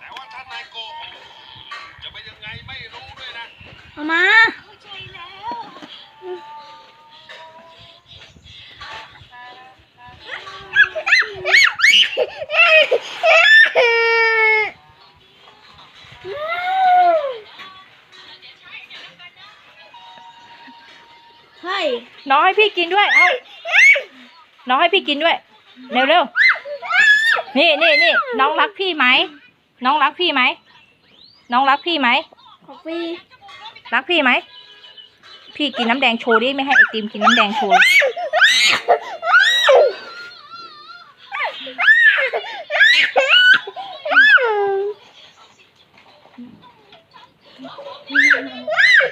แต่ว่าถ้านายโกะจะเป็นยังไงไม่รู้ด้วยนะ เอามา Yeah. ฮ้ยน้องให้พี่กินด้วย เอาน้องให้พี่กินด้วย เร็วเร็วนี่นี่นี่น้องรักพี่ไหม น้องรักพี่ไหม น้องรักพี่ไหมของฟรีรักพี่ไหม พี่กินน้ำแดงโชว์ดิไม่ให้ไอติมกินน้ำแดงโชว์เ